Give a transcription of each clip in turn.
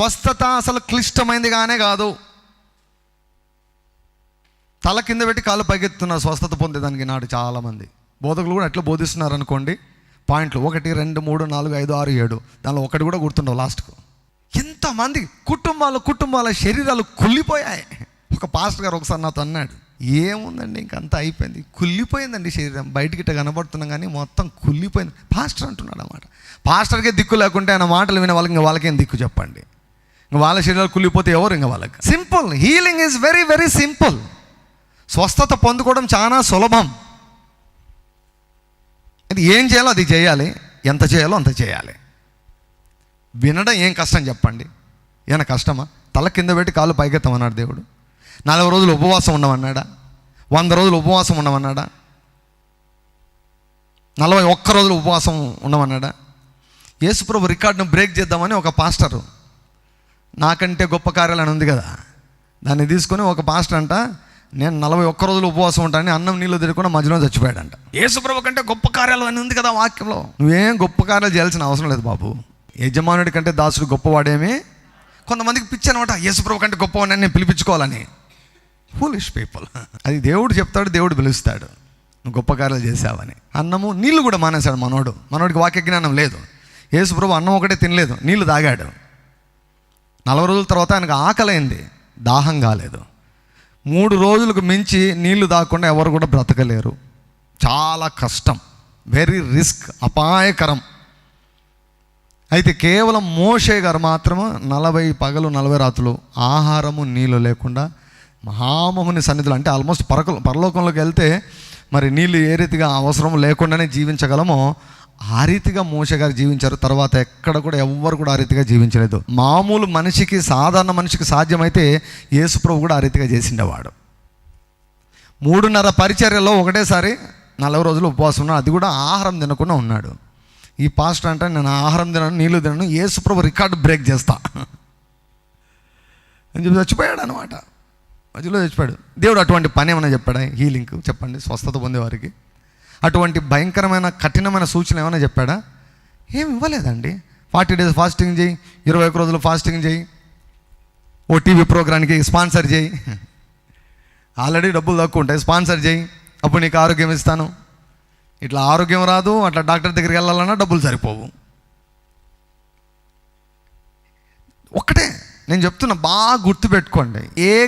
స్వస్థత అసలు క్లిష్టమైంది కానే కాదు. తల కింద పెట్టి కాళ్ళు పైకెత్తున్నారు స్వస్థత పొందేదానికి నాడు చాలామంది. బోధకులు కూడా అట్లా బోధిస్తున్నారు అనుకోండి పాయింట్లు ఒకటి రెండు మూడు నాలుగు ఐదు ఆరు ఏడు. దానిలో ఒకటి కూడా గుర్తుండవు లాస్ట్కు. ఎంతమంది కుటుంబాలు కుటుంబాల శరీరాలు కుళ్ళిపోయాయి. ఒక పాస్టర్ గారు ఒకసారి నాతో అన్నాడు ఏముందండి ఇంకంతా అయిపోయింది. కుళ్ళిపోయిందండి శరీరం. బయటికి ఇట్లా కనబడుతున్నాం కానీ మొత్తం కుళ్ళిపోయింది. పాస్టర్ అంటున్నాడు అన్నమాట పాస్టర్కే దిక్కు లేకుంటే ఆయన మాటలు వినే వాళ్ళకి ఇంకా వాళ్ళకేం దిక్కు చెప్పండి. వాళ్ళ శరీరాలు కుళ్ళిపోతే ఎవరు ఇంకా వాళ్ళకి? Simple healing is very very simple స్వస్థత పొందుకోవడం చాలా సులభం. అది ఏం చేయాలో అది చేయాలి. ఎంత చేయాలో అంత చేయాలి. వినడం ఏం కష్టం చెప్పండి. ఏమైనా కష్టమా? తల కింద పెట్టి కాలు పైకెత్తమన్నాడు దేవుడు. నలభై రోజులు ఉపవాసం ఉండమన్నాడా? వంద రోజులు ఉపవాసం ఉండమన్నాడా? నలభై ఒక్క రోజులు ఉపవాసం ఉండమన్నాడా? యేసుప్రభు రికార్డును బ్రేక్ చేద్దామని ఒక పాస్టరు నాకంటే గొప్ప కార్యాలు అని ఉంది కదా. దాన్ని తీసుకొని ఒక పాస్టర్ అంట నేను నలభై ఒక్క రోజులు ఉపవాసం ఉంటానని అన్నం నీళ్ళు తిరగకుండా మధ్యలో చచ్చిపోయాడంట. యేసుప్రభు కంటే గొప్ప కార్యాలు అని ఉంది కదా వాక్యంలో. నువ్వేం గొప్ప కార్యాలు చేయాల్సిన అవసరం లేదు బాబు. యజమానుడి కంటే దాసుడు గొప్పవాడేమి? కొంతమందికి పిచ్చి అనమాట యేసుప్రభు కంటే గొప్పవాడిని నేను పిలిపించుకోవాలని. ఫూలిష్ పీపుల్ అది దేవుడు చెప్తాడు దేవుడు పిలుస్తాడు. నువ్వు గొప్ప కార్యాలు చేసావని అన్నము నీళ్ళు కూడా మానేశాడు మనోడు. మనోడికి వాక్య జ్ఞానం లేదు. యేసుప్రభు అన్నం ఒకటే తినలేదు నీళ్ళు తాగాడు. నలభై రోజుల తర్వాత ఆయనకు ఆకలైంది. దాహం కాలేదు. మూడు రోజులకు మించి నీళ్ళు దాక్కుండా ఎవరు కూడా బ్రతకలేరు. చాలా కష్టం. వెరీ రిస్క్ అపాయకరం. అయితే కేవలం మోషే గారు మాత్రము నలభై పగలు నలభై రాత్రులు ఆహారము నీళ్ళు లేకుండా మహామహుని సన్నిధులు అంటే ఆల్మోస్ట్ పరక పరలోకంలోకి వెళ్తే మరి నీళ్ళు ఏ రీతిగా అవసరం లేకుండానే జీవించగలమో ఆ రీతిగా మోష గారు జీవించారు. తర్వాత ఎక్కడ కూడా ఎవ్వరు కూడా ఆ రీతిగా జీవించలేదు. మామూలు మనిషికి సాధారణ మనిషికి సాధ్యమైతే యేసుప్రభు కూడా ఆ రీతిగా చేసిండేవాడు. మూడున్నర పరిచర్యలో ఒకటేసారి నలభై రోజులు ఉపవాసం ఉన్నాడు. అది కూడా ఆహారం తినకుండా ఉన్నాడు. ఈ పాస్టర్ అంటే నేను ఆహారం తినను నీళ్ళు తినను యేసుప్రభు రికార్డు బ్రేక్ చేస్తా. అని చెప్పి చచ్చిపోయాడు అనమాట మధ్యలో చచ్చిపోయాడు. దేవుడు అటువంటి పని ఏమైనా చెప్పాడా? హీలింగ్ చెప్పండి స్వస్థత పొందేవారికి అటువంటి భయంకరమైన కఠినమైన సూచన ఏమైనా చెప్పాడా? ఏం ఇవ్వలేదండి. ఫార్టీ డేస్ ఫాస్టింగ్ చేయి ఇరవై ఒక రోజులు ఫాస్టింగ్ చేయి ఓ టీవీ ప్రోగ్రామ్కి స్పాన్సర్ చేయి. ఆల్రెడీ డబ్బులు తక్కువ ఉంటాయి స్పాన్సర్ చేయి. అప్పుడు నీకు ఆరోగ్యం ఇస్తాను. ఇట్లా ఆరోగ్యం రాదు అట్లా డాక్టర్ దగ్గరికి వెళ్ళాలన్నా డబ్బులు సరిపోవు. ఒక్కటే నేను చెప్తున్నా బాగా గుర్తుపెట్టుకోండి. ఏ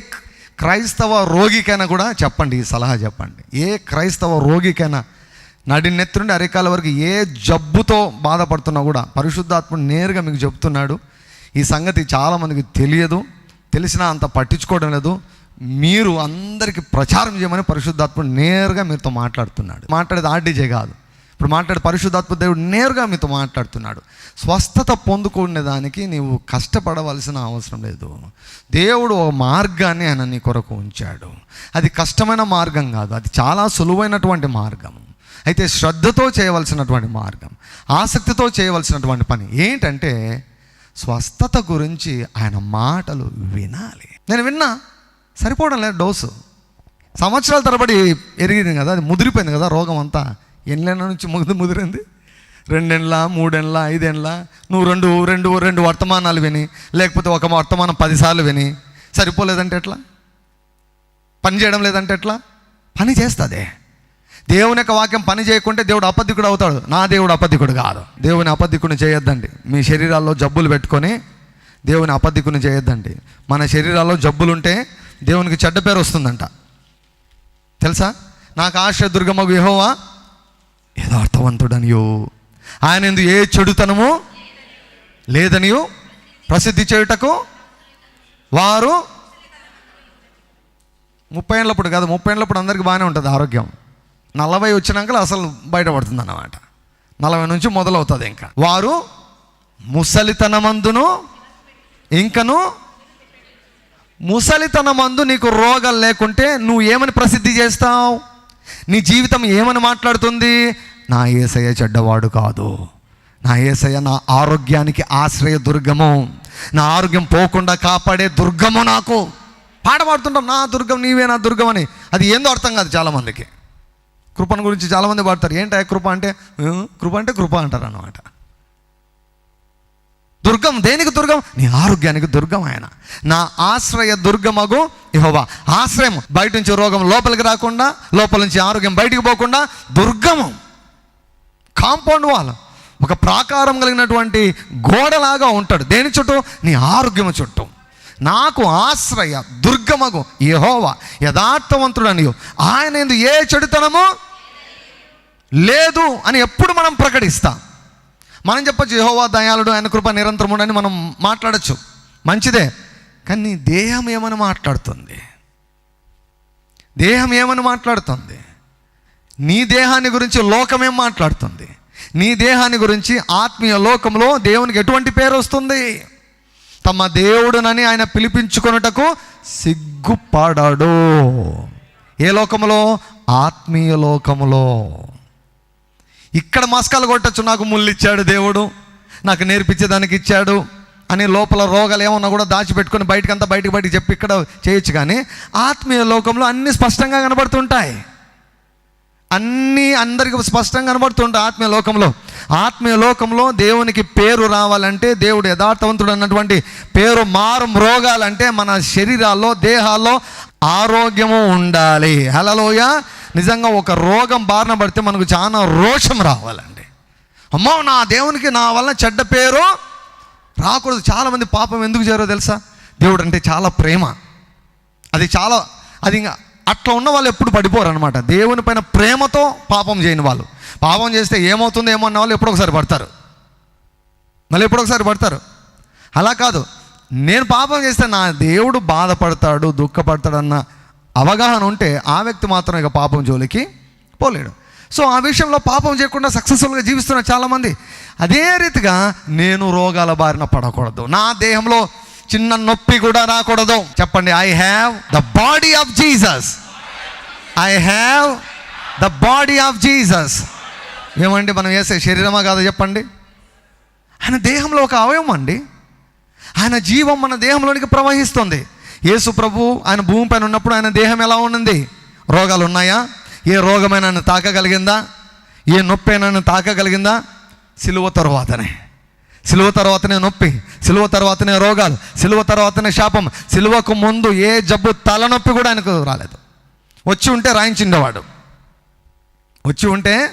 క్రైస్తవ రోగికైనా కూడా చెప్పండి ఈ సలహా చెప్పండి. ఏ క్రైస్తవ రోగికైనా నడి నెత్తుండి అరికాల వరకు ఏ జబ్బుతో బాధపడుతున్నా కూడా పరిశుద్ధాత్ముడు నేరుగా మీకు చెప్తున్నాడు. ఈ సంగతి చాలామందికి తెలియదు. తెలిసినా అంత పట్టించుకోవడం లేదు. మీరు అందరికీ ప్రచారం చేయమని పరిశుద్ధాత్ముడు నేరుగా మీతో మాట్లాడుతున్నాడు. మాట్లాడేది ఆర్డీజే కాదు. ఇప్పుడు మాట్లాడే పరిశుద్ధాత్మ దేవుడు నేరుగా మీతో మాట్లాడుతున్నాడు. స్వస్థత పొందుకునే దానికి నీవు కష్టపడవలసిన అవసరం లేదు. దేవుడు ఒక మార్గాన్ని ఆయన నీ కొరకు ఉంచాడు. అది కష్టమైన మార్గం కాదు. అది చాలా సులువైనటువంటి మార్గం. అయితే శ్రద్ధతో చేయవలసినటువంటి మార్గం ఆసక్తితో చేయవలసినటువంటి పని ఏంటంటే స్వస్థత గురించి ఆయన మాటలు వినాలి. నేను విన్నా సరిపోవడం లేదు డోసు. సంవత్సరాల తరబడి ఎరిగింది కదా అది ముదిరిపోయింది కదా రోగం అంతా ఎన్నేళ్ళ నుంచి ముది ముదిరింది? రెండేళ్ళ మూడేళ్ళ ఐదేళ్ళ నువ్వు రెండు రెండు రెండు వర్తమానాలు విని లేకపోతే ఒక వర్తమానం పదిసార్లు విని సరిపోలేదంటే ఎట్లా? పని చేయడం లేదంటే ఎట్లా? పని చేస్తుంది. దేవుని యొక్క వాక్యం పని చేయకుంటే దేవుడు అపధికుడు అవుతాడు. నా దేవుడు అపధికుడు కాదు. దేవుని అపధికుని చేయొద్దండి. మీ శరీరాల్లో జబ్బులు పెట్టుకొని దేవుని అపధికుని చేయొద్దండి. మన శరీరాల్లో జబ్బులుంటే దేవునికి చెడ్డ పేరు వస్తుందంట. తెలుసా? నాకు ఆశ్రయ దుర్గమ్మ వ్యూహవా యథార్థవంతుడనియో. ఆయన ఎందు ఏ చెడుతనము లేదనియో. ప్రసిద్ధి చేయుటకు వారు ముప్పై ఏళ్ళప్పుడు కాదు ముప్పై ఏళ్ళప్పుడు అందరికీ బాగానే ఉంటుంది ఆరోగ్యం. నలభై వచ్చినాక అసలు బయటపడుతుంది అన్నమాట నలభై నుంచి మొదలవుతుంది ఇంకా. వారు ముసలితనమందును ఇంకను ముసలితనమందు నీకు రోగాలు లేకుంటే నువ్వు ఏమని ప్రసిద్ధి చేస్తావు? నీ జీవితం ఏమని మాట్లాడుతుంది? నా ఏసయ్య చెడ్డవాడు కాదు. నా ఏసయ్య నా ఆరోగ్యానికి ఆశ్రయ దుర్గము. నా ఆరోగ్యం పోకుండా కాపాడే దుర్గము నాకు. పాట పాడుతుంటాం నా దుర్గం నీవే నా దుర్గం అని అది ఏందో అర్థం కాదు చాలామందికి. కృపను గురించి చాలామంది పాడతారు ఏంటి కృప అంటే? కృప అంటే కృప అంటారు అన్నమాట. దుర్గం దేనికి దుర్గం? నీ ఆరోగ్యానికి దుర్గం ఆయన. నా ఆశ్రయ దుర్గమగు ఇహోవా ఆశ్రయం బయట నుంచి రోగం లోపలికి రాకుండా లోపల నుంచి ఆరోగ్యం బయటికి పోకుండా దుర్గము. Compound wall. ఒక ప్రాకారం కలిగినటువంటి గోడలాగా ఉంటాడు. దేని చుట్టూ? నీ ఆరోగ్యం చుట్టూ. నాకు ఆశ్రయ దుర్గమగు యెహోవా యథార్థవంతుడని ఆయన ఎందు ఏ చెడుతనము? లేదు అని ఎప్పుడు మనం ప్రకటిస్తాం. మనం చెప్పొచ్చు యహోవా దయాళుడు ఆయన కృప నిరంతరముడు అని మనం మాట్లాడచ్చు. మంచిదే. కానీ నీ దేహం ఏమని మాట్లాడుతుంది? దేహం ఏమని మాట్లాడుతుంది? నీ దేహాన్ని గురించి లోకం ఏం మాట్లాడుతుంది? నీ దేహాన్ని గురించి ఆత్మీయ లోకంలో దేవునికి ఎటువంటి పేరు వస్తుంది? తమ దేవుడునని ఆయన పిలిపించుకొనుటకు సిగ్గుపడాడు. ఏ లోకములో? ఆత్మీయ లోకములో. ఇక్కడ మస్కాలు కొట్టచ్చు నాకు ముళ్ళు ఇచ్చాడు దేవుడు నాకు నేర్పించేదానికి ఇచ్చాడు అని లోపల రోగాలు ఏమన్నా కూడా దాచిపెట్టుకొని బయటకంతా బయటకు బయటకు చెప్పి ఇక్కడ చేయొచ్చు కానీ ఆత్మీయ లోకంలో అన్నీ స్పష్టంగా కనబడుతుంటాయి. అన్నీ అందరికి స్పష్టంగా కనబడుతుంట ఆత్మీయ లోకంలో ఆత్మీయ లోకంలో దేవునికి పేరు రావాలంటే దేవుడు యథార్థవంతుడు అన్నటువంటి పేరు మారు రోగాలంటే మన శరీరాల్లో దేహాల్లో ఆరోగ్యము ఉండాలి. హలలోయ నిజంగా ఒక రోగం బారిన పడితే మనకు చాలా రోషం రావాలండి. అమ్మో నా దేవునికి నా వల్ల చెడ్డ పేరు రాకూడదు. చాలామంది పాపం ఎందుకు చేరో తెలుసా? దేవుడు అంటే చాలా ప్రేమ. అది చాలా అది ఇంకా అట్లా ఉన్న వాళ్ళు ఎప్పుడు పడిపోరు అనమాట దేవుని పైన ప్రేమతో పాపం చేయని వాళ్ళు. పాపం చేస్తే ఏమవుతుందో ఏమో అన్న వాళ్ళు ఎప్పుడొకసారి పడతారు. మళ్ళీ ఎప్పుడొకసారి పడతారు. అలా కాదు. నేను పాపం చేస్తే నా దేవుడు బాధపడతాడు దుఃఖపడతాడు అన్న అవగాహన ఉంటే ఆ వ్యక్తి మాత్రం ఇక పాపం జోలికి పోలేడు. సో ఆ విషయంలో పాపం చేయకుండా సక్సెస్ఫుల్గా జీవిస్తున్నారు చాలామంది అదే రీతిగా నేను రోగాల బారిన పడకూడదు. నా దేహంలో చిన్న నొప్పి కూడా రాకూడదు. చెప్పండి I have the body of Jesus I have the body of Jesus ఏమండి మనం వేసే శరీరమా కాదు చెప్పండి. ఆయన దేహంలో ఒక అవయవం అండి. ఆయన జీవం మన దేహంలోనికి ప్రవహిస్తుంది. యేసు ప్రభు ఆయన భూమిపైన ఉన్నప్పుడు ఆయన దేహం ఎలా ఉన్నది? రోగాలు ఉన్నాయా? ఏ రోగమైనా తాకగలిగిందా? ఏ నొప్పి అయినా తాకగలిగిందా? సిలువ తరువాతనే. సిలువ తర్వాతనే నొప్పి సిలువ తర్వాతనే రోగాలు సిలువ తర్వాతనే శాపం. సిలువకు ముందు ఏ జబ్బు తలనొప్పి కూడా ఆయనకు రాలేదు. వచ్చి ఉంటే రాయించిండేవాడు. వచ్చి ఉంటే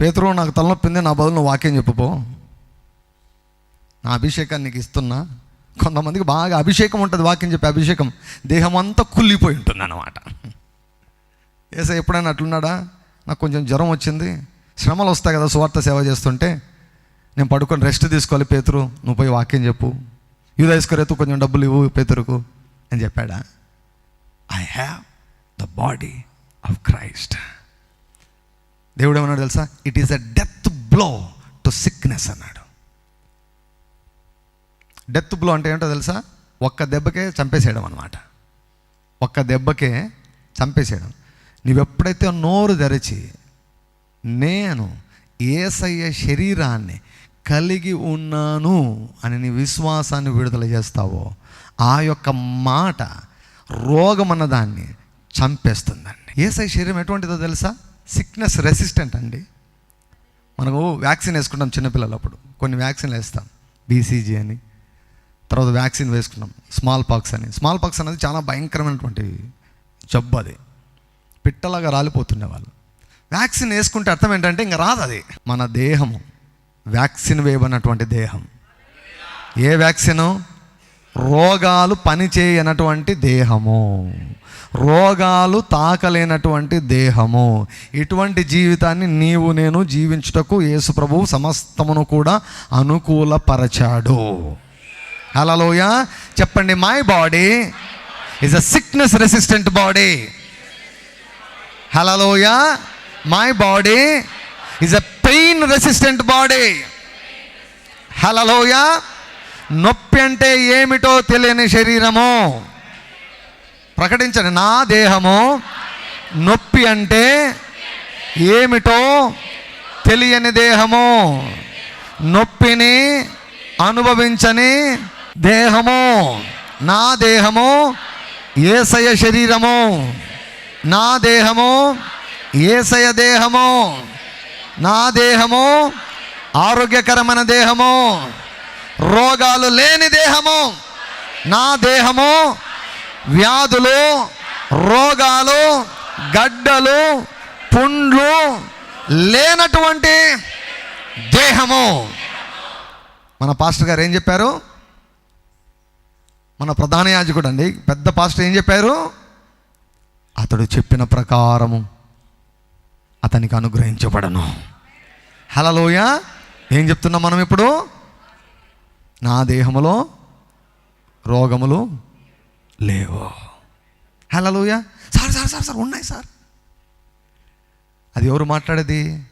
పేతురు నాకు తలనొప్పింది నా బదులు నువ్వు వాక్యం చెప్పుపో నా అభిషేకాన్ని నీకు ఇస్తున్నా. కొంతమందికి బాగా అభిషేకం ఉంటుంది వాక్యం చెప్పి అభిషేకం. దేహం అంతా కుళ్ళిపోయి ఉంటుంది అన్నమాట ఏసా ఎప్పుడైనా అట్లున్నాడా? నాకు కొంచెం జ్వరం వచ్చింది శ్రమలు వస్తాయి కదా సువార్త సేవ చేస్తుంటే నేను పడుకొని రెస్ట్ తీసుకోవాలి పేతురు. నువ్వు పోయి వాక్యం చెప్పు. యూదైస్కరేతు కొంచెం డబ్బులు ఇవ్వు పేతురుకు అని చెప్పాడా? I have the body of Christ దేవుడు ఏమన్నాడు తెలుసా? It is a death blow to sickness అన్నాడు. డెత్ బ్లో అంటే ఏంటో తెలుసా? ఒక్క దెబ్బకే చంపేసేయడం అనమాట ఒక్క దెబ్బకే చంపేసేయడం. నువ్వెప్పుడైతే నోరు ధరిచి నేను ఏసయ్య శరీరాన్ని కలిగి ఉన్నాను అని నీ విశ్వాసాన్ని విడుదల చేస్తావో ఆ యొక్క మాట రోగం అన్నదాన్ని చంపేస్తుందండి. ఏసై శరీరం ఎటువంటిదో తెలుసా? సిక్నెస్ రెసిస్టెంట్ అండి. మనకు వ్యాక్సిన్ వేసుకుంటాం చిన్నపిల్లలప్పుడు. కొన్ని వ్యాక్సిన్లు వేస్తాం. బీసీజీ అని. తర్వాత వ్యాక్సిన్ వేసుకున్నాం. స్మాల్ పాక్స్ అని. స్మాల్ పాక్స్ అనేది చాలా భయంకరమైనటువంటి జబ్బు అది. పిట్టలాగా రాలిపోతుండే వాళ్ళు. వ్యాక్సిన్ వేసుకుంటే అర్థం ఏంటంటే ఇంకా రాదు అది. మన దేహము. వ్యాక్సిన్ వేయబడినటువంటి దేహం. ఏ వ్యాక్సిను? రోగాలు పనిచేయనటువంటి దేహము. రోగాలు తాకలేనటువంటి దేహము. ఇటువంటి జీవితాన్ని నీవు నేను జీవించుటకు యేసు ప్రభువు సమస్తమును కూడా అనుకూలపరచాడు. హలోయ చెప్పండి my body is a sickness resistant body హలోయ my body is a pain resistant body హలలోయ నొప్పి అంటే ఏమిటో తెలియని శరీరము. ప్రకటించండి నా దేహము నొప్పి అంటే ఏమిటో తెలియని దేహము. నొప్పిని అనుభవించని దేహము. నా దేహము ఏసయ శరీరము. నా దేహము ఏసయ దేహము. నా దేహము ఆరోగ్యకరమైన దేహము రోగాలు లేని దేహము నా దేహము వ్యాధులు రోగాలు గడ్డలు పుండ్లు లేనటువంటి దేహము. మన పాస్టర్ గారు ఏం చెప్పారు? మన ప్రధాన యాజకుడు అండి పెద్ద పాస్టర్ ఏం చెప్పారు? అతడు చెప్పిన ప్రకారము అతనికి అనుగ్రహించబడను. హలలోయ ఏం చెప్తున్నాం మనం ఇప్పుడు? నా దేహములో రోగములు లేవు. హలలోయ సార్ సార్ సార్ సార్ ఉన్నాయి సార్. అది ఎవరు మాట్లాడేది?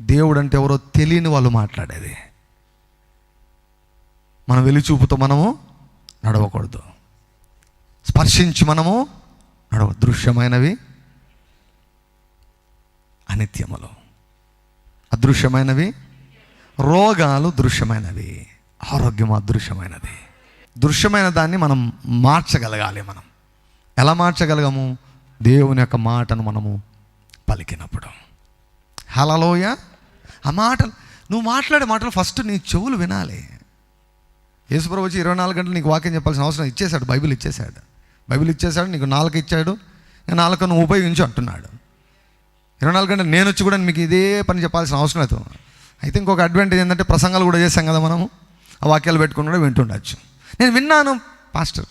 దేవుడు అంటే ఎవరో తెలియని వాళ్ళు మాట్లాడేది. మన వెలిచూపుతో మనము నడవకూడదు. స్పర్శించి మనము నడవ దృశ్యమైనవి అనిత్యములు. అదృశ్యమైనవి. రోగాలు దృశ్యమైనవి. ఆరోగ్యం అదృశ్యమైనది. దృశ్యమైన దాన్ని మనం మార్చగలగాలి మనం. ఎలా మార్చగలగము? దేవుని యొక్క మాటను మనము పలికినప్పుడు. హలలోయ ఆ మాటలు నువ్వు మాట్లాడే మాటలు ఫస్ట్ నీ చెవులు వినాలి. యేసుప్రభు వచ్చి ఇరవై నాలుగు గంటలు నీకు వాక్యం చెప్పాల్సిన అవసరం ఇచ్చేశాడు బైబిల్ ఇచ్చేశాడు. బైబిల్ ఇచ్చేశాడు నీకు నాలుగు ఇచ్చాడు నేను నాలుగు నువ్వు ఉపయోగించు అంటున్నాడు. ఇరవై నాలుగు గంటలు నేను వచ్చి కూడా మీకు ఇదే పని చెప్పాల్సిన అవసరం లేదు. అయితే ఇంకొక అడ్వాంటేజ్ ఏంటంటే ప్రసంగాలు కూడా చేశాం కదా మనము. ఆ వాక్యాలు పెట్టుకుని కూడా వింటుండొచ్చు. నేను విన్నాను పాస్టర్.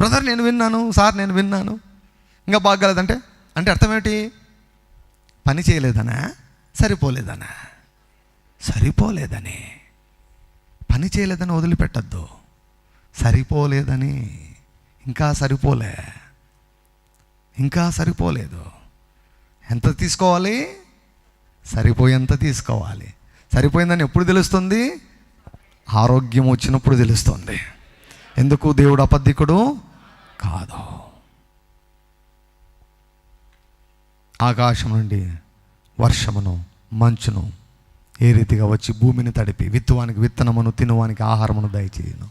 బ్రదర్ నేను విన్నాను సార్ నేను విన్నాను. ఇంకా బాగలేదంటే? అంటే అర్థమేమిటి పని చేయలేదనా? సరిపోలేదనా? సరిపోలేదని. పని చేయలేదని వదిలిపెట్టద్దు. సరిపోలేదని. ఇంకా సరిపోలే. ఇంకా సరిపోలేదు. ఎంత తీసుకోవాలి? సరిపోయేంత తీసుకోవాలి. సరిపోయిందని ఎప్పుడు తెలుస్తుంది? ఆరోగ్యం వచ్చినప్పుడు తెలుస్తుంది. ఎందుకు దేవుడు అబద్ధికుడు? కాదు. ఆకాశం నుండి వర్షమును మంచును ఏ రీతిగా వచ్చి భూమిని తడిపి విత్తువానికి విత్తనమును తినువానికి ఆహారమును దయచేయను.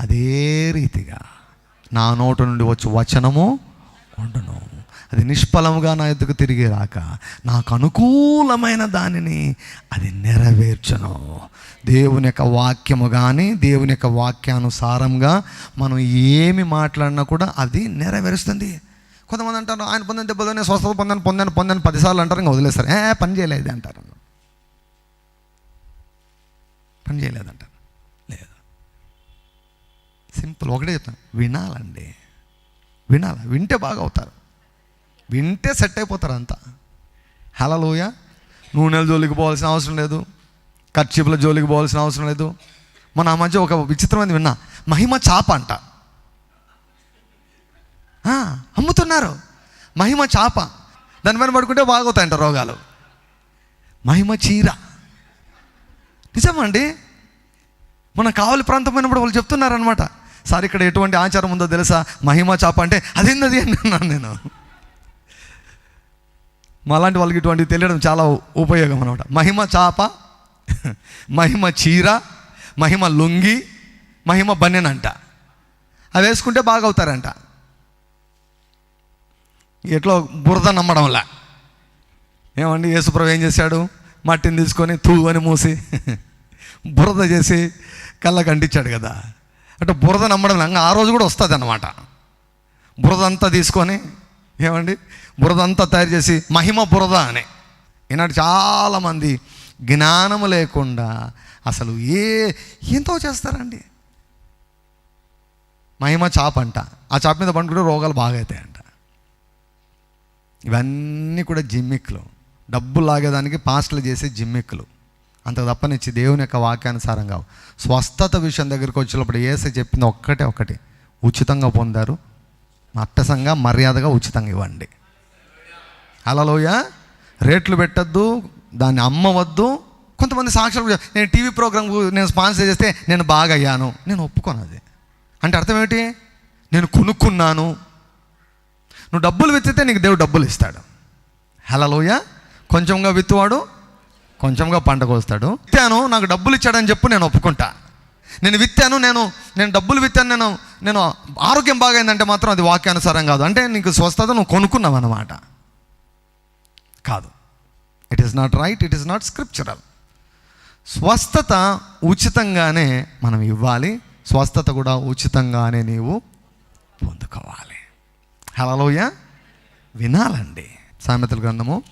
అదే రీతిగా నా నోట నుండి వచ్చి వచనము ఉండను. అది నిష్ఫలముగా నా ఎద్దుకు తిరిగి రాక నాకు అనుకూలమైన దానిని అది నెరవేర్చను. దేవుని యొక్క వాక్యము కానీ దేవుని యొక్క వాక్యానుసారంగా మనం ఏమి మాట్లాడినా కూడా అది నెరవేరుస్తుంది. కొంతమంది అంటారు ఆయన పొందిన నేను స్వస్థత పొందాను పొందాను పొందాను. పదిసార్లు అంటారు ఇంకా వదిలేస్తారు. ఏ పని చేయలేదు అంటారు. పని చేయలేదంటారు లేదు. సింపుల్ ఒకటే చెప్తాను. వినాలండి. వినాలి? వింటే బాగా అవుతారు. వింటే సెట్ అయిపోతారు అంతా. హలలోయ నూనెల జోలికి పోవాల్సిన అవసరం లేదు. ఖర్చీపుల జోలికి పోవాల్సిన అవసరం లేదు. మన ఆ మధ్య ఒక విచిత్రమైనది విన్నా. మహిమ చాప అంట. అమ్ముతున్నారు. మహిమ చాప. దాని పైన పడుకుంటే బాగోతాయంట రోగాలు. మహిమ చీర. నిజమండి? మన కావలి ప్రాంతం పోయినప్పుడు వాళ్ళు చెప్తున్నారనమాట సార్ ఇక్కడ ఎటువంటి ఆచారం ఉందో తెలుసా? మహిమ చాప అంటే అదేంది అని అన్నాను నేను. మాలాంటి వాళ్ళకి ఇటువంటివి తెలియడం చాలా ఉపయోగం అనమాట మహిమ చాప మహిమ చీర మహిమ లొంగి మహిమ బన్నెనంట. అవి వేసుకుంటే బాగా అవుతారంట ఎట్లో బురద నమ్మడంలా. ఏమండి యేసుప్రభు ఏం చేశాడు? మట్టిని తీసుకొని తూ అని మూసి బురద చేసి కళ్ళకు అంటించాడు కదా. అంటే బురద నమ్మడం ఆ రోజు కూడా వస్తుంది అనమాట బురద అంతా తీసుకొని ఏమండి? బురద అంతా తయారు చేసి మహిమ బురద అని. ఈనాడు చాలామంది జ్ఞానము లేకుండా అసలు ఏ ఎంతో చేస్తారండి. మహిమ చాప అంట ఆ చాప మీద పండుకుంటే రోగాలు బాగా అవుతాయంట ఇవన్నీ కూడా జిమ్మిక్లు. డబ్బు లాగేదానికి పాస్టలు చేసే జిమ్మిక్లు. అంత తప్పనిచ్చి దేవుని యొక్క వాక్యానుసారం కావు స్వస్థత విషయం దగ్గరికి వచ్చినప్పుడు ఏసై చెప్పింది ఒక్కటే ఒకటి ఉచితంగా పొందారు అట్టసంగా మర్యాదగా ఉచితంగా ఇవ్వండి. అలలోయ రేట్లు పెట్టద్దు దాన్ని అమ్మవద్దు. కొంతమంది సాక్షులు నేను టీవీ ప్రోగ్రామ్ నేను స్పాన్సర్ చేస్తే నేను బాగా అయ్యాను. నేను ఒప్పుకోను అది. అంటే అర్థం ఏమిటి? నేను కొనుక్కున్నాను. నువ్వు డబ్బులు విత్తితే నీకు దేవుడు డబ్బులు ఇస్తాడు. హలలోయ కొంచెంగా విత్తువాడు కొంచెంగా పంట కోస్తాడు. ఇత్తాను నాకు డబ్బులు ఇచ్చాడని చెప్పు నేను ఒప్పుకుంటా. నేను విత్తాను నేను నేను డబ్బులు విత్తాను నేను నేను ఆరోగ్యం బాగైందంటే మాత్రం అది వాక్యానుసారం కాదు. అంటే నీకు స్వస్థత నువ్వు కొనుక్కున్నావు అన్నమాట కాదు. It is not right it is not scriptural స్వస్థత ఉచితంగానే మనం ఇవ్వాలి. స్వస్థత కూడా ఉచితంగానే నీవు పొందుకోవాలి. హలోయ వినాలండి. సామెతల గ్రంథము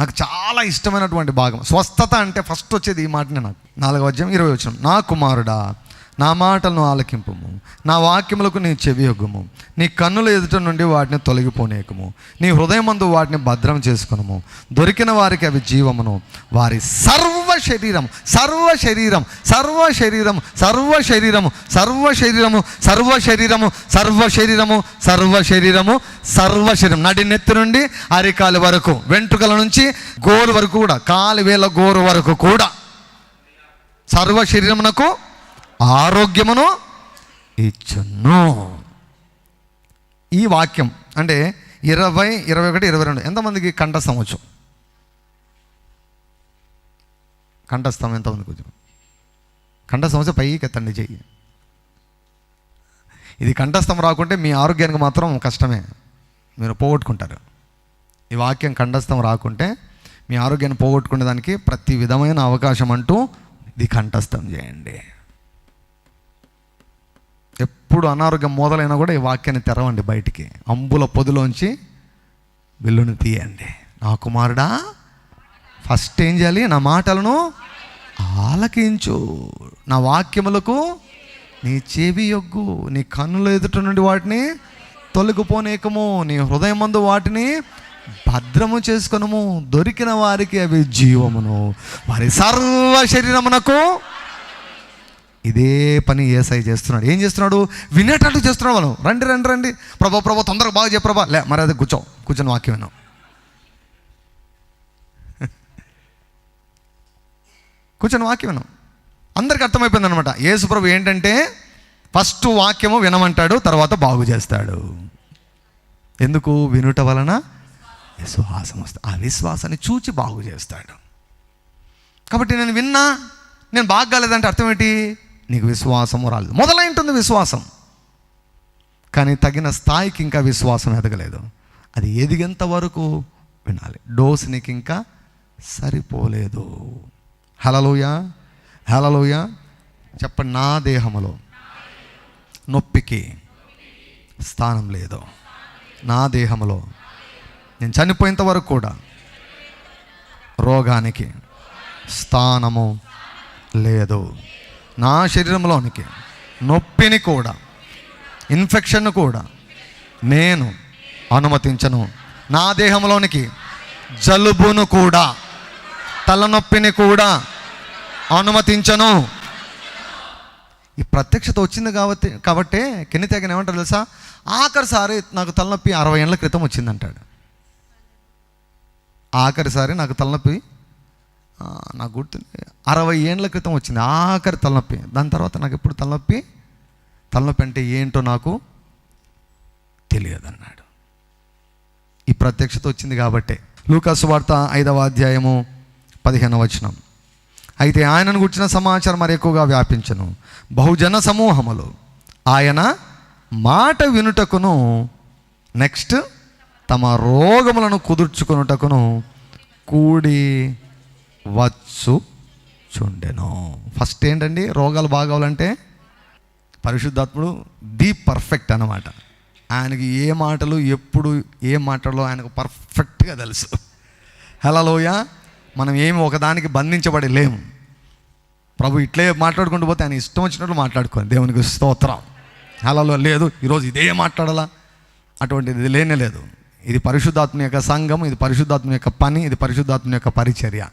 నాకు చాలా ఇష్టమైనటువంటి భాగం. స్వస్థత అంటే ఫస్ట్ వచ్చేది ఈ మాటనే నాకు. నాలుగవ అధ్యాయం ఇరవై వచ్చిన. నా కుమారుడా నా మాటలను ఆలకింపము. నా వాక్యములకు నీ చెవియొగ్గుము నీ కన్నుల ఎదుట నుండి వాటిని తొలగిపోనేయకము నీ హృదయమందు వాటిని భద్రం చేసుకునము. దొరికిన వారికి అవి జీవమును. వారి సర్వ శరీరం సర్వ శరీరం సర్వ శరీరం సర్వ శరీరము సర్వ శరీరము సర్వ శరీరము సర్వ శరీరము సర్వ శరీరము సర్వ శరీరం నడి నెత్తి నుండి అరికాలు వరకు వెంట్రుకల నుంచి గోరు వరకు కూడా కాలి వేల గోరు వరకు కూడా. సర్వ శరీరమునకు ఆరోగ్యమును ఇచ్చును. ఈ వాక్యం అంటే ఇరవై ఇరవై ఒకటి ఇరవై రెండు. ఎంతమందికి కంఠస్థం వచ్చు? కంఠస్థం ఎంతమందికి వచ్చు? కంఠస్థం వచ్చి పైకి ఎత్తండి చెయ్యి. ఇది కంఠస్థం రాకుంటే మీ ఆరోగ్యానికి మాత్రం కష్టమే. మీరు పోగొట్టుకుంటారు. ఈ వాక్యం కంఠస్థం రాకుంటే మీ ఆరోగ్యాన్ని పోగొట్టుకునే దానికి ప్రతి విధమైన అవకాశం అంటూ ఇది కంఠస్థం చేయండి. ఎప్పుడు అనారోగ్యం మొదలైనా కూడా ఈ వాక్యాన్ని తెరవండి బయటికి. అంబుల పొదిలోంచి వెల్లుని తీయండి. నా కుమారుడా ఫస్ట్ ఏం చేయాలి? నా మాటలను ఆలకించు. నా వాక్యములకు నీ చెవి యొగ్గు. నీ కన్నుల ఎదుట నుండి వాటిని తొలగిపోనేకము నీ హృదయమందు వాటిని భద్రము చేసుకొనము. దొరికిన వారికి అవి జీవమును. వారి సర్వ శరీరమునకు ఇదే పని ఏసఐ చేస్తున్నాడు. ఏం చేస్తున్నాడు? వినేటట్టు చేస్తున్నాడు మనం రండి రండి రండి. ప్రభా ప్రభా తొందరగా బాగా చెప్పు ప్రభా. లే మరి అది కూర్చో. కూర్చొని వాక్యం విన్నాం కూర్చొని వాక్యం విన్నాం అందరికి అర్థమైపోయింది అనమాట యేసు ప్రభు ఏంటంటే ఫస్ట్ వాక్యము వినమంటాడు తర్వాత బాగు చేస్తాడు. ఎందుకు? వినుట వలన విశ్వాసం వస్తుంది. ఆ విశ్వాసాన్ని చూచి బాగు చేస్తాడు. కాబట్టి నేను విన్నా నేను బాగా కాలేదంటే అర్థం ఏంటి? నీకు విశ్వాసము రాలేదు. మొదలైంటుంది విశ్వాసం. కానీ తగిన స్థాయికి ఇంకా విశ్వాసం ఎదగలేదు. అది ఎదిగేంత వరకు వినాలి. డోస్ నీకు ఇంకా సరిపోలేదు. హలలోయ హలలోయ చెప్పండి నా దేహములో నొప్పికి స్థానం లేదు. నా దేహములో నేను చనిపోయేంత వరకు కూడా రోగానికి స్థానము లేదు. నా శరీరంలోనికి నొప్పిని కూడా ఇన్ఫెక్షన్ కూడా నేను అనుమతించను. నా దేహంలోనికి జలుబును కూడా తలనొప్పిని కూడా అనుమతించను. ఈ ప్రత్యక్షత వచ్చింది కాబట్టి కాబట్టే కింది ఏమంటారు తెలుసా? ఆఖరిసారి నాకు తలనొప్పి అరవై ఏళ్ళ క్రితం వచ్చిందంటాడు. ఆఖరిసారి నాకు తలనొప్పి నాకు గుర్తు అరవై ఏండ్ల క్రితం వచ్చింది ఆఖరి తలనొప్పి. దాని తర్వాత నాకు ఎప్పుడు తలనొప్పి? తలనొప్పి అంటే ఏంటో నాకు తెలియదన్నాడు. ఈ ప్రత్యక్షత వచ్చింది కాబట్టే. లూకాసు వార్త ఐదవ అధ్యాయము పదిహేనవ వచనం. అయితే ఆయనను గుర్చిన సమాచారం మరి ఎక్కువగా వ్యాపించను. బహుజన సమూహములు ఆయన మాట వినుటకును నెక్స్ట్ తమ రోగములను కుదుర్చుకొనుటకును కూడి వచ్చు చుండెను ఫస్ట్ ఏంటండి? రోగాలు బాగోవాలంటే పరిశుద్ధాత్ముడు ది పర్ఫెక్ట్ అన్నమాట. ఆయనకి ఏ మాటలు ఎప్పుడు ఏ మాటలో ఆయనకు పర్ఫెక్ట్గా తెలుసు. హలోయ మనం ఏమి ఒకదానికి బంధించబడి లేము. ప్రభు ఇట్లే మాట్లాడుకుంటూ పోతే ఆయన ఇష్టం వచ్చినట్లు మాట్లాడుకోండి దేవునికి స్తోత్రం. హలలో లేదు ఈరోజు ఇదే మాట్లాడాలా? అటువంటిది లేనే లేదు. ఇది పరిశుద్ధాత్మ యొక్క సంఘం ఇది పరిశుద్ధాత్మ యొక్క పని ఇది పరిశుద్ధాత్మ యొక్క పరిచర్య.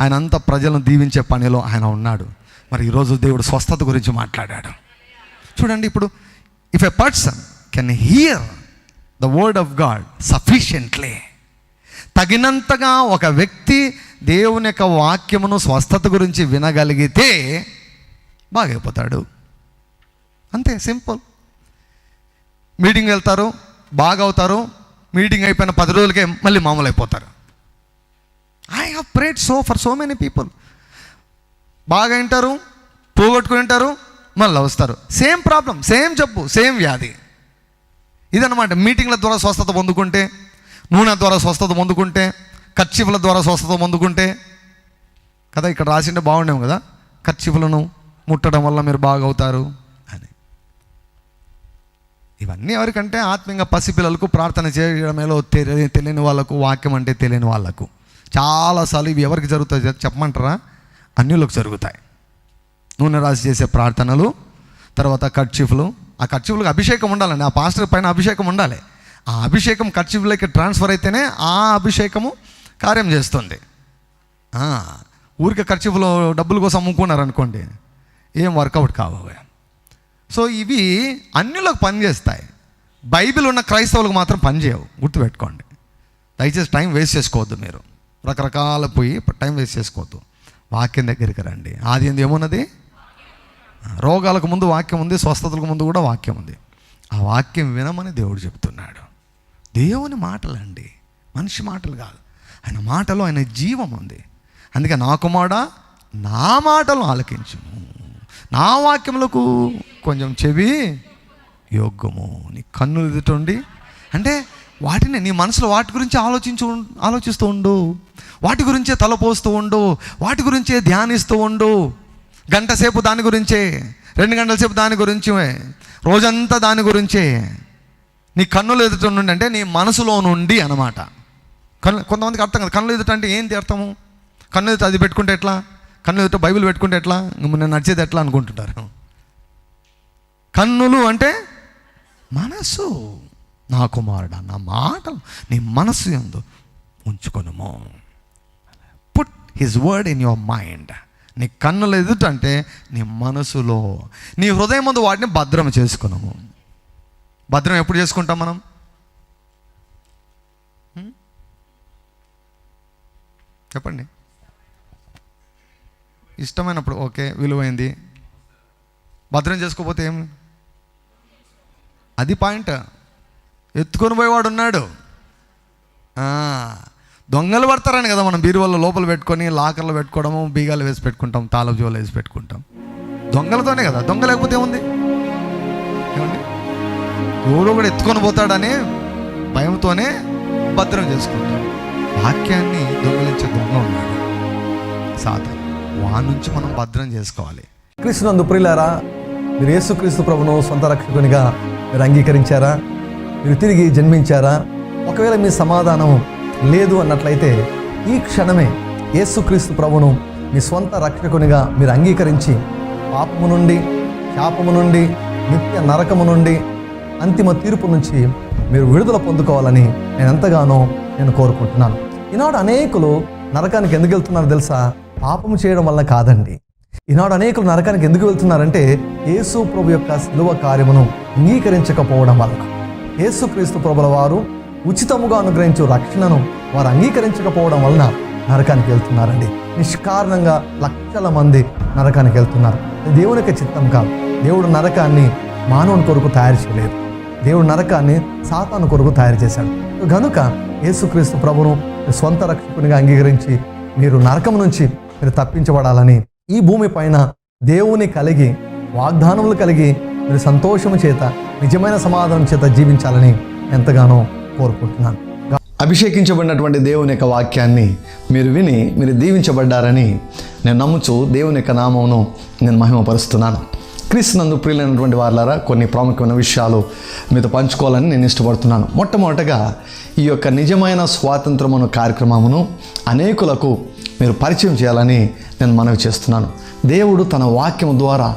ఆయన అంత ప్రజలను దీవించే పనిలో ఆయన ఉన్నాడు. మరి ఈరోజు దేవుడు స్వస్థత గురించి మాట్లాడాడు. చూడండి ఇప్పుడు if a person can hear the word of God sufficiently తగినంతగా ఒక వ్యక్తి దేవుని యొక్క వాక్యమును స్వస్థత గురించి వినగలిగితే బాగైపోతాడు. అంతే సింపుల్. మీటింగ్ వెళ్తారు బాగా అవుతారు మీటింగ్ అయిపోయిన పది రోజులకే మళ్ళీ మామూలు అయిపోతారు I have prayed so for so many people బాగా వింటారు పోగొట్టుకుని ఉంటారు మళ్ళీ వస్తారు. సేమ్ ప్రాబ్లం సేమ్ జబ్బు సేమ్ వ్యాధి. ఇదన్నమాట మీటింగ్ల ద్వారా స్వస్థత పొందుకుంటే నూనె ద్వారా స్వస్థత పొందుకుంటే కర్చీఫ్ల ద్వారా స్వస్థత పొందుకుంటే కదా ఇక్కడ రాసింటే బాగుండేము కదా ఖర్చులను ముట్టడం వల్ల మీరు బాగవుతారు అని. ఇవన్నీ ఎవరికంటే ఆత్మీయంగా పసిపిల్లలకు ప్రార్థన చేయడమేలో తెలియని వాళ్ళకు వాక్యం అంటే తెలియని వాళ్ళకు. చాలాసార్లు ఇవి ఎవరికి జరుగుతాయి చెప్పమంటారా? అన్యులకు జరుగుతాయి. నూనె రాసి చేసే ప్రార్థనలు తర్వాత కర్చీఫ్లు. ఆ కర్చీఫ్లకు అభిషేకం ఉండాలండి. ఆ పాస్టర్ పైన అభిషేకం ఉండాలి. ఆ అభిషేకం కర్చీఫ్లకి ట్రాన్స్ఫర్ అయితేనే ఆ అభిషేకము కార్యం చేస్తుంది. ఊరికే ఖర్చులో డబ్బుల కోసం అమ్ముకున్నారు అనుకోండి ఏం వర్కౌట్ కావు సో ఇవి అన్యులకు పనిచేస్తాయి బైబిల్ ఉన్న క్రైస్తవులకు మాత్రం పనిచేయవు గుర్తుపెట్టుకోండి. దయచేసి టైం వేస్ట్ చేసుకోవద్దు మీరు. రకరకాల పోయి టైం వేస్ట్ చేసుకోవద్దు. వాక్యం దగ్గరికి రండి. ఆది ఏంది? ఏమున్నది? రోగాలకు ముందు వాక్యం ఉంది స్వస్థతలకు ముందు కూడా వాక్యం ఉంది. ఆ వాక్యం వినమని దేవుడు చెప్తున్నాడు. దేవుని మాటలండి మనిషి మాటలు కాదు. ఆయన మాటలో ఆయన జీవం ఉంది. అందుకే నా కుమారుడా నా మాటలు ఆలకించు నా వాక్యములకు కొంచెం చెవి యోగ్యము. నీ కన్నులు ఎదుటండి అంటే వాటిని నీ మనసులో వాటి గురించి ఆలోచించు ఆలోచిస్తూ ఉండు. వాటి గురించే తలపోస్తూ ఉండు వాటి గురించే ధ్యానిస్తూ ఉండు. గంట సేపు దాని గురించే రెండు గంటల సేపు దాని గురించి రోజంతా దాని గురించే. నీ కన్నులు ఎదుట నుండి అంటే నీ మనసులో నుండి అనమాట కన్ను కొంతమందికి అర్థం కాదు. కన్నులు ఎదుట అంటే ఏంటి అర్థము? కన్ను ఎదుట అది పెట్టుకుంటే ఎట్లా? కన్ను ఎదుట బైబిల్ పెట్టుకుంటే ఎట్లా? నేను నడిచేది ఎట్లా అనుకుంటుంటారు కన్నులు అంటే మనసు. నా కుమారుడా నా మాటలు నీ మనసు ఎందు ఉంచుకొనుము. His word in your mind నీ కన్నులు ఎదుట అంటే నీ మనసులో. నీ హృదయం ముందు వాటిని భద్రం చేసుకున్నాము భద్రం ఎప్పుడు చేసుకుంటాం మనం? చెప్పండి. ఇష్టమైనప్పుడు ఓకే విలువైంది. భద్రం చేసుకోకపోతే ఏం అది పాయింట్. ఎత్తుకొని పోయేవాడు ఉన్నాడు. దొంగలు పడతారని కదా మనం బీరువాళ్ళ లోపల పెట్టుకొని లాకర్లు పెట్టుకోవడము బీగాలు వేసి పెట్టుకుంటాం తాళం జోలు వేసి పెట్టుకుంటాం. దొంగలతోనే కదా దొంగ లేకపోతే ఏముంది? ఏమండి? ఎవడో కూడా ఎత్తుకొని పోతాడని భయంతోనే భద్రం చేసుకుంటాం. వాక్యాన్ని దొంగలించే దొంగ ఉన్నాడు. సాధన వా నుంచి మనం భద్రం చేసుకోవాలి. క్రీస్తునందు ప్రియులారా మీరు యేసుక్రీస్తు ప్రభును సొంత రక్షకునిగా మీరు అంగీకరించారా? మీరు తిరిగి జన్మించారా? ఒకవేళ మీ సమాధానం లేదు అన్నట్లయితే ఈ క్షణమే యేసుక్రీస్తు ప్రభును మీ స్వంత రక్షకునిగా మీరు అంగీకరించి పాపము నుండి శాపము నుండి నిత్య నరకము నుండి అంతిమ తీర్పు నుంచి మీరు విడుదల పొందుకోవాలని నేను ఎంతగానో నేను కోరుకుంటున్నాను. ఈనాడు అనేకులు నరకానికి ఎందుకు వెళ్తున్నారో తెలుసా? పాపము చేయడం వల్ల కాదండి. ఈనాడు అనేకులు నరకానికి ఎందుకు వెళ్తున్నారంటే యేసు ప్రభు యొక్క శిలువ కార్యమును అంగీకరించకపోవడం వల్ల. యేసుక్రీస్తు ప్రభుల వారు ఉచితముగా అనుగ్రహించు రక్షణను వారు అంగీకరించకపోవడం వలన నరకానికి వెళ్తున్నారండి. నిష్కారణంగా లక్షల మంది నరకానికి వెళ్తున్నారు. దేవుని యొక్క చిత్తం కాదు. దేవుడు నరకాన్ని మానవుని కొరకు తయారు చేయలేదు. దేవుడు నరకాన్ని సాతాను కొరకు తయారు చేశాడు. కనుక యేసుక్రీస్తు ప్రభును సొంత రక్షకునిగా అంగీకరించి మీరు నరకం నుంచి మీరు తప్పించబడాలని ఈ భూమి పైన దేవుని కలిగి వాగ్దానములు కలిగి మీరు సంతోషము చేత నిజమైన సమాధానం చేత జీవించాలని ఎంతగానో కోరుకుంటున్నాను. అభిషేకించబడినటువంటి దేవుని యొక్క వాక్యాన్ని మీరు విని మీరు దీవించబడ్డారని నేను నమ్ముచు దేవుని యొక్క నామమును నేను మహిమపరుస్తున్నాను. క్రీస్తునందు ప్రియులైనటువంటి వారులారా కొన్ని ప్రాముఖ్యమైన విషయాలు మీతో పంచుకోవాలని నేను ఇష్టపడుతున్నాను. మొట్టమొదటగా ఈ యొక్క నిజమైన స్వాతంత్రమును కార్యక్రమమును అనేకులకు మీరు పరిచయం చేయాలని నేను మనవి చేస్తున్నాను. దేవుడు తన వాక్యం ద్వారా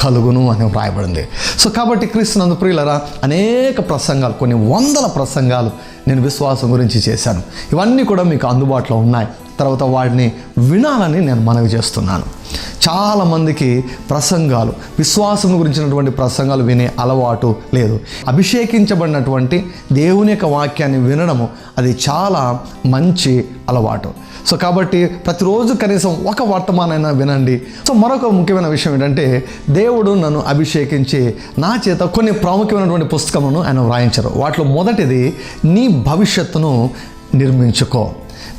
కలుగును అని వ్రాయబడింది. సో కాబట్టి క్రీస్తునందు ప్రియులరా అనేక ప్రసంగాలు కొన్ని వందల ప్రసంగాలు నేను విశ్వాసం గురించి చేశాను. ఇవన్నీ కూడా మీకు అందుబాటులో ఉన్నాయి. తర్వాత వాటిని వినాలని నేను మనవి చేస్తున్నాను. చాలా మందికి ప్రసంగాలు విశ్వాసం గురించినటువంటి ప్రసంగాలు వినే అలవాటు లేదు. అభిషేకించబడినటువంటి దేవుని యొక్క వాక్యాన్ని వినడము అది చాలా మంచి అలవాటు. సో కాబట్టి ప్రతిరోజు కనీసం ఒక వర్తమానైనా వినండి. సో మరొక ముఖ్యమైన విషయం ఏంటంటే దేవుడు నన్ను అభిషేకించి నా చేత కొన్ని ప్రాముఖ్యమైనటువంటి పుస్తకములను ఆయన వ్రాయించారు. వాటిలో మొదటిది నీ భవిష్యత్తును నిర్మించుకో.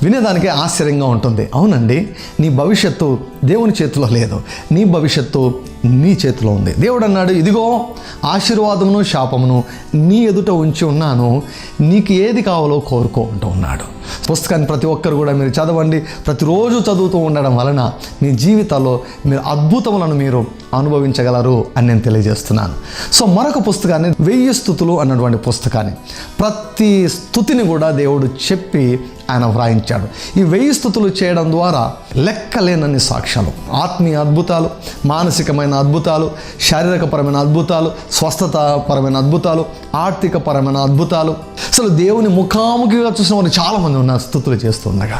వినేదానికి ఆశ్చర్యంగా ఉంటుంది. అవునండి నీ భవిష్యత్తు దేవుని చేతిలో లేదు. నీ భవిష్యత్తు నీ చేతిలో ఉంది. దేవుడు అన్నాడు ఇదిగో ఆశీర్వాదమును శాపమును నీ ఎదుట ఉంచి ఉన్నాను. నీకు ఏది కావాలో కోరుకో అంటూ ఉన్నాడు. పుస్తకాన్ని ప్రతి ఒక్కరు కూడా మీరు చదవండి. ప్రతిరోజు చదువుతూ ఉండడం వలన మీ జీవితాల్లో మీరు అద్భుతములను మీరు అనుభవించగలరు అని నేను తెలియజేస్తున్నాను. సో మరొక పుస్తకాన్ని వెయ్యి స్థుతులు అన్నటువంటి పుస్తకాన్ని ప్రతి స్థుతిని కూడా దేవుడు చెప్పి ఆయన వ్రాయించాడు. ఈ వెయ్యి స్థుతులు చేయడం ద్వారా లెక్కలేనన్ని సాక్ష్యాలు ఆత్మీయ అద్భుతాలు మానసికమైన అద్భుతాలు శారీరకపరమైన అద్భుతాలు స్వస్థతపరమైన అద్భుతాలు ఆర్థికపరమైన అద్భుతాలు. అసలు దేవుని ముఖాముఖిగా చూసిన వారు చాలామంది ఉన్నారు స్థుతులు చేస్తుండగా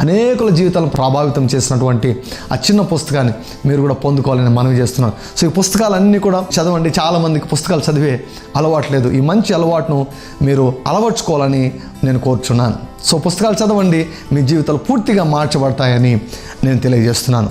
అనేకుల జీవితాలను ప్రభావితం చేసినటువంటి ఆ చిన్న పుస్తకాన్ని మీరు కూడా పొందుకోవాలని మనవి చేస్తున్నాను. సో ఈ పుస్తకాలన్నీ కూడా చదవండి. చాలామందికి పుస్తకాలు చదివే అలవాటు లేదు. ఈ మంచి అలవాటును మీరు అలవర్చుకోవాలని నేను కోరుచున్నాను. సో పుస్తకాలు చదవండి. మీ జీవితాలు పూర్తిగా మార్చబడతాయని నేను తెలియజేస్తున్నాను.